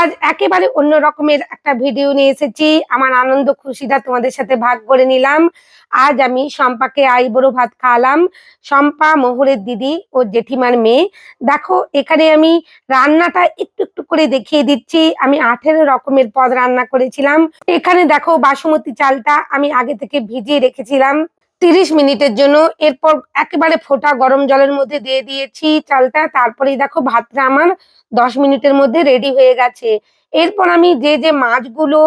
আজ একেবারে অন্য রকমের একটা ভিডিও নিয়ে এসেছি। আমার আনন্দ খুশিটা তোমাদের সাথে ভাগ করে নিলাম। আজ আমি শম্পাকে আইবুড়ো ভাত খাওয়ালাম। শম্পা মোহরের দিদি ও জেঠিমার মেয়ে। দেখো, এখানে আমি রান্নাটা একটু একটু করে দেখিয়ে দিচ্ছি। আমি আঠেরো রকমের পদ রান্না করেছিলাম। এখানে দেখো বাসমতি চালটা আমি আগে থেকে ভিজিয়ে রেখেছিলাম। তিরিশ মিনিটের জন্য। এরপর একেবারে ফোটা গরম জলের মধ্যে দিয়ে দিয়েছি চালটা। তারপরেই দেখো ভাতটা আমার দশ মিনিটের মধ্যে রেডি হয়ে গেছে। এরপর আমি যে যে মাছগুলো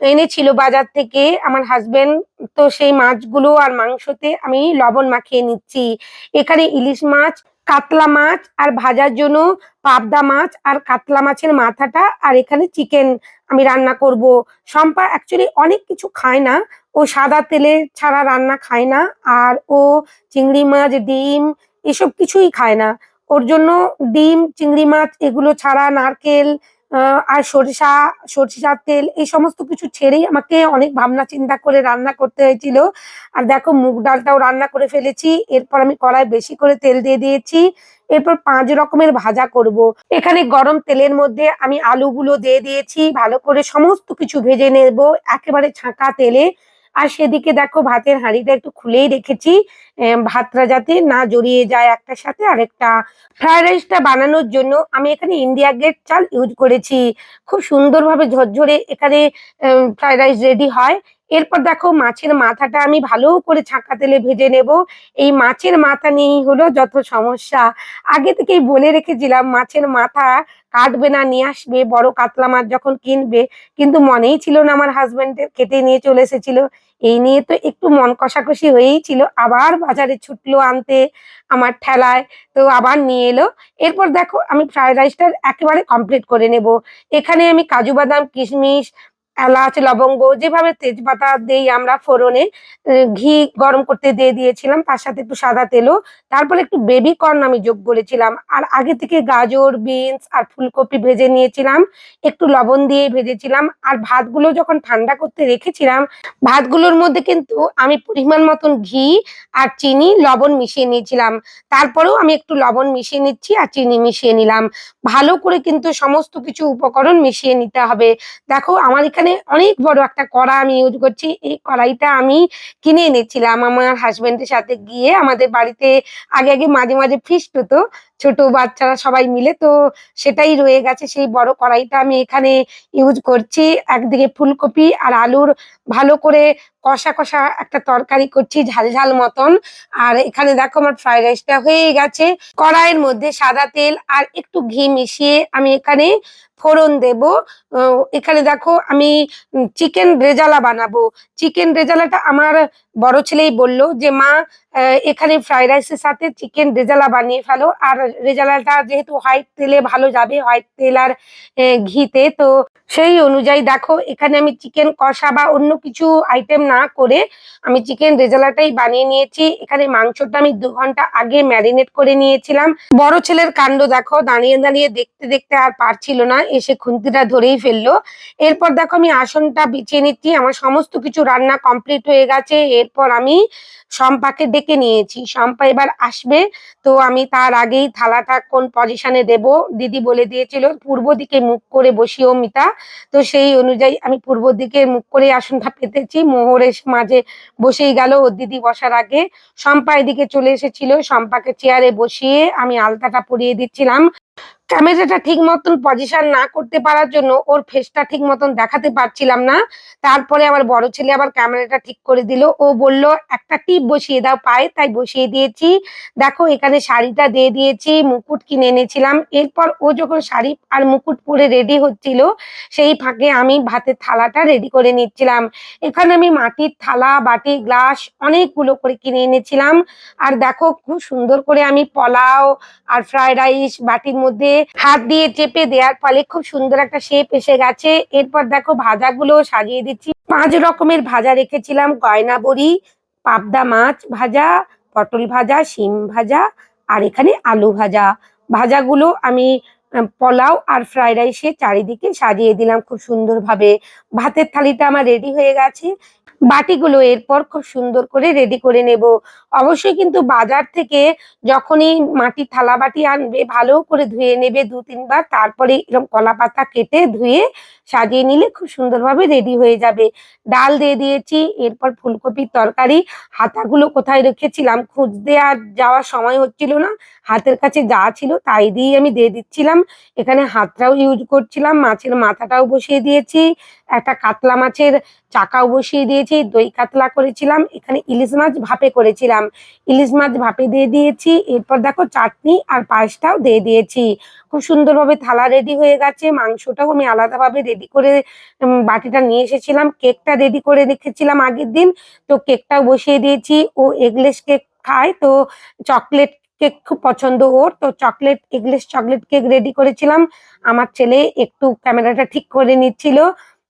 এনেছিল বাজার থেকে, আমার হাজবেন্ড তো সেই মাছগুলো আর মাংসতে আমি লবণ মাখিয়ে নিচ্ছি। এখানে ইলিশ মাছ কাতলা মাছ আর ভাজার জন্য পাবদা মাছ আর কাতলা মাছের মাথাটা আর এখানে চিকেন আমি রান্না করব। শম্পা অ্যাকচুয়ালি অনেক কিছু খায় না। ও সাদা তেলে ছাড়া রান্না খায় না আর ও চিংড়ি মাছ, ডিম এসব কিছুই খায় না। ওর জন্য ডিম, চিংড়ি মাছ এগুলো ছাড়া নারকেল আর সরিষা, সরিষার তেল, এই সমস্ত কিছু ছেড়েই আমাকে অনেক ভাবনা, চিন্তা করে রান্না করতে হয়েছিল। আর দেখো, মুগ ডালটাও রান্না করে ফেলেছি। এরপর আমি কড়াই বেশি করে তেল দিয়ে দিয়েছি। এরপর পাঁচ রকমের ভাজা করব। এখানে গরম তেলের মধ্যে আমি আলুগুলো দিয়ে দিয়েছি। ভালো করে সমস্ত কিছু ভেজে নেব। একেবারে ছাঁকা তেলে। আর সেদিকে দেখো ভাতের হাঁড়িটা একটু খুলেই রেখেছি। ভাতটা যাতে না জড়িয়ে যায় একটার সাথে আরেকটা। ফ্রাইড রাইসটা বানানোর জন্য আমি এখানে ইন্ডিয়া গেট চাল ইউজ করেছি। খুব সুন্দরভাবে ঝরঝরে এখানে ফ্রায়েড রাইস রেডি হয়। এরপর দেখো মাছের মাথাটা আমি ভালো করে ছাঁকা তেলে ভেজে নেব। এই মাছের মাথা নিয়েই হলো যত সমস্যা। আগে থেকেই বলে রেখেছিলাম, মাছের মাথা কাটবে না, নিয়ে আসবে, বড় কাতলা মাছ যখন কিনবে। কিন্তু মনেই ছিল না আমার হাজবেন্ডের কেটে নিয়ে চলে এসেছিল। এই নিয়ে তো একটু মন কষাকষি হয়েই ছিল। আবার বাজারে ছুটলো আনতে আমার ঠেলায়, তো আবার নিয়ে এলো। এরপর দেখো আমি ফ্রাইড রাইসটা একেবারে কমপ্লিট করে নেব। এখানে আমি কাজু বাদাম, কিশমিশ এলাচ, লবঙ্গ, যেভাবে তেজপাতা দেই আমরা ফোড়নে ঘি গরম করতে দিয়ে দিয়েছিলাম, তার সাথে একটু সাদা তেলও। তারপরে একটু বেবি কর্ন আমি যোগ করেছিলাম। আর আগে থেকে গাজর বিনস আর ফুলকপি ভেজে নিয়েছিলাম। একটু লবণ দিয়ে ভেজেছিলাম। আর ভাতগুলো যখন ঠান্ডা করতে রেখেছিলাম, ভাতগুলোর মধ্যে কিন্তু আমি পরিমাণ মতন ঘি আর চিনি, লবণ মিশিয়ে নিয়েছিলাম। তারপরেও আমি একটু লবণ মিশিয়ে নিচ্ছি আর চিনি মিশিয়ে নিলাম। ভালো করে কিন্তু সমস্ত কিছু উপকরণ মিশিয়ে নিতে হবে। দেখো, আমার এখানে অনেক বড় একটা কড়া আমি ইউজ করছি। এই কড়াইটা আমি কিনে এনেছিলাম। আমার হাজবেন্ডের সাথে গিয়ে আমাদের বাড়িতে আগে আগে মাঝে মাঝে ফিস্ট হতো। ছোট বাচ্চারা সবাই মিলে, তো সেটাই রয়ে গেছে সেই বড় কড়াইটা আমি এখানে ইউজ করছি। একদিকে ফুলকপি আর আলুর ভালো করে কষা কষা একটা তরকারি করছি ঝাল ঝাল মতন। আর এখানে দেখো আমার ফ্রাইড রাইসটা হয়ে গেছে। কড়াইয়ের মধ্যে সাদা তেল আর একটু ঘি মিশিয়ে আমি এখানে ফোড়ন দেব। এখানে দেখো আমি চিকেন রেজালা বানাবো। চিকেন রেজালাটা আমার বড় ছেলেই বলল যে, মা এখানে ফ্রাইড রাইসের সাথে চিকেন রেজালা বানিয়ে ফেলো। আর রেজালাটা যেহেতু হোয়াইট তেলে ভালো যাবে হোয়াইট তেল আর ঘিতে, তো সেই অনুযায়ী দেখো, এখানে আমি চিকেন কষা বা অন্য কিছু আইটেম না করে আমি চিকেন রেজালাটাই বানিয়ে নিয়েছি। এখানে মাংসটা আমি দু ঘণ্টা আগে ম্যারিনেট করে নিয়েছিলাম। বড় ছেলের কাণ্ড দেখো, দাঁড়িয়ে দাঁড়িয়ে দেখতে দেখতে আর পারছিল না, এসে খুন্তিটা ধরেই ফেলল। এরপর দেখো আমি আসনটা বিছিয়ে নিচ্ছি, আমার সমস্ত কিছু রান্না কমপ্লিট হয়ে গেছে। এরপর আমি শম্পাকে ডেকে নিয়েছি। শম্পা এবার আসবে, তো আমি তার আগেই থালাটা কোন পজিশনে দেব? দিদি বলে দিয়েছিল, পূর্ব দিকে মুখ করে বসিও মিতা তো সেই অনুযায়ী আমি পূর্ব দিকে মুখ করে আসনটা পেতেছি। মোহরের মাঝে বসেই গেল ওর দিদি বসার আগে। শম্পা এদিকে চলে এসেছিল, শম্পাকে চেয়ারে বসিয়ে আমি আলতাটা পরিয়ে দিচ্ছিলাম। ক্যামেরাটা ঠিক মতন পজিশন না করতে পারার জন্য ওর ফেসটা ঠিক মতন দেখাতে পারছিলাম না। তারপরে আমার বড় ছেলে আবার ক্যামেরাটা ঠিক করে দিল। ও বলল, একটা টিপ বসিয়ে দাও পায়ে। তাই বসিয়ে দিয়েছি। দেখো, এখানে শাড়িটা দিয়ে দিয়েছি, মুকুট কিনে এনেছিলাম। এরপর ও যখন শাড়ি আর মুকুট পরে রেডি হচ্ছিল, সেই ফাঁকে আমি ভাতের থালাটা রেডি করে নিচ্ছিলাম। এখানে আমি মাটির থালা, বাটি, গ্লাস অনেকগুলো করে কিনে এনেছিলাম। আর দেখো, খুব সুন্দর করে আমি পোলাও আর ফ্রায়েড রাইস বাটির মধ্যে হাত দিয়ে চেপে দেওয়ার ফলে খুব সুন্দর একটা শেপ এসে গেছে। এরপর দেখো ভাজাগুলো সাজিয়ে দিচ্ছি। পাঁচ রকমের ভাজা রেখেছিলাম। গয়না বড়ি, পাবদা মাছ ভাজা, পটল ভাজা, শিম ভাজা আর এখানে আলু ভাজা। ভাজাগুলো আমি পোলাও আর ফ্রাইড রাইসে চারিদিকে সাজিয়ে দিলাম খুব সুন্দরভাবে। ভাতের থালিটা আমার রেডি হয়ে গেছে। বাটিগুলো এরপর খুব সুন্দর করে রেডি করে নেব। অবশ্যই কিন্তু বাজার থেকে যখনই মাটির থালা বাটি আনবে, ভালো করে ধুয়ে নেবে দু তিনবার, তারপরে এরকম কলা পাতা কেটে ধুয়ে সাজিয়ে নিলে খুব সুন্দরভাবে রেডি হয়ে যাবে। ডাল দিয়ে দিয়েছি, এরপর ফুলকপির তরকারি। হাতাগুলো কোথায় রেখেছিলাম খুঁজতে আর যাওয়ার সময় হচ্ছিল না, হাতের কাছে যা ছিল তাই দিয়ে আমি দিয়ে দিচ্ছিলাম। এখানে হাতটাও ইউজ করছিলাম, মাছের মাথাটাও বসিয়ে দিয়েছি। একটা কাতলা মাছের চাকাও বসিয়ে দিয়েছি, দই কাতলা করেছিলাম, এখানে ইলিশ মাছ ভাপে করেছিলাম। ইলিশ মাছ ভাপে দিয়ে দিয়েছি, এরপর দেখো চাটনি আর পায়েসটাও দিয়ে দিয়েছি। খুব সুন্দরভাবে থালা রেডি হয়ে গেছে, মাংসটাও আমি আলাদাভাবে রেডি করে বাটিটা নিয়ে এসেছিলাম, কেকটা রেডি করে রেখেছিলাম আগের দিন, তো কেকটাও বসিয়ে দিয়েছি। ও এগলেস কেক খায়, তো চকলেট কেক খুব পছন্দ ওর, তো chocolate eggless chocolate cake ready করেছিলাম। আমার ছেলে একটু ক্যামেরাটা ঠিক করে নিচ্ছিল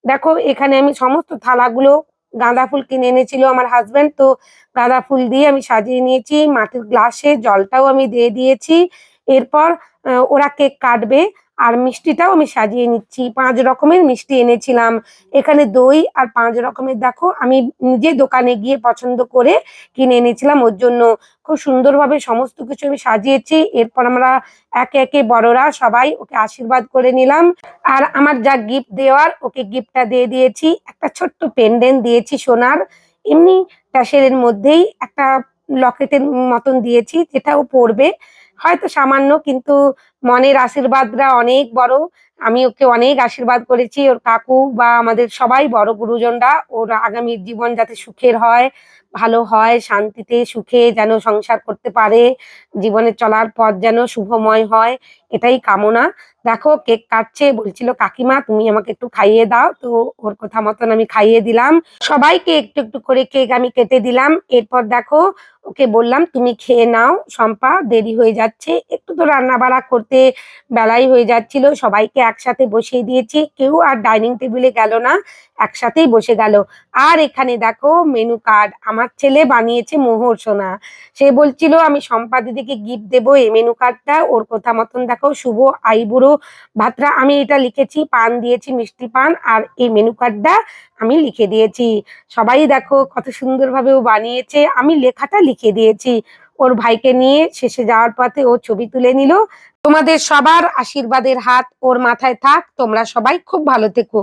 দেখো, এখানে আমি সমস্ত থালাগুলো গাঁদা ফুল কিনে এনেছিল আমার হাজব্যান্ড তো গাঁদা ফুল দিয়ে আমি সাজিয়ে নিয়েছি, মাটির গ্লাসে জলটাও আমি দিয়ে দিয়েছি। এরপর ওরা কেক কাটবে। আর মিষ্টিটাও আমি সাজিয়ে নিচ্ছি। পাঁচ রকমের মিষ্টি এনেছিলাম। এখানে দই আর পাঁচ রকমের, দেখো, আমি নিজে দোকানে গিয়ে পছন্দ করে কিনে এনেছিলাম। ওর জন্য খুব সুন্দরভাবে সমস্ত কিছু আমি সাজিয়েছি। এরপর আমরা একে একে বড়রা সবাই ওকে আশীর্বাদ করে নিলাম। আর আমার যা গিফট দেওয়ার, ওকে গিফটটা দিয়ে দিয়েছি। একটা ছোট্ট পেন্ডেন্ট দিয়েছি সোনার। এমনি ট্যাসেলের মধ্যেই একটা লকেটের মতন দিয়েছি, যেটা ও পরবে। হয়তো সামান্য, কিন্তু মনের আশীর্বাদরা অনেক বড়। আমি ওকে অনেক আশীর্বাদ করেছি, ওর কাকু বা আমাদের সবাই বড় গুরুজনরা, ওর আগামী জীবন যাতে সুখের হয়, ভালো হয়, শান্তিতে সুখে যেন সংসার করতে পারে, জীবনে চলার পথ যেন শুভময় হয়, এটাই কামনা। দেখো, কেক কাটছে, বলছিল, কাকিমা, তুমি আমাকে একটু খাইয়ে দাও। তো ওর কথা মতন আমি খাইয়ে দিলাম। সবাইকে একটু একটু করে কেক আমি কেটে দিলাম। এরপর দেখো, ওকে বললাম, তুমি খেয়ে নাও, শম্পা, দেরি হয়ে যাচ্ছে। একটু তো রান্না বাড়া করতে বেলাই হয়ে যাচ্ছিল, সবাইকে একসাথে বসিয়ে দিয়েছি। কেউ আর ডাইনিং টেবিলে গেল না, একসাথেই বসে গেল। আর এখানে দেখো মেনু কার্ড, আমার ছেলে বানিয়েছে মোহর সোনা। সে বলছিল, আমি শম্পা দিদিকে গিফট দেবো এই মেনু কার্ডটা। ওর কথা মতন দেখো, শুভ আইবুড়ো ভাতরা, আমি এটা লিখেছি, পান দিয়েছি, মিষ্টি পান, আর এই মেনু কার্ডটা আমি লিখে দিয়েছি। সবাই দেখো কত সুন্দরভাবে ও বানিয়েছে। আমি লেখাটা লিখে দিয়েছি। ওর ভাইকে নিয়ে শেষে যাওয়ার পথে ও ছবি তুলে নিল। তোমাদের সবার আশীর্বাদের হাত ওর মাথায় থাক তোমরা সবাই খুব ভালো থেকো।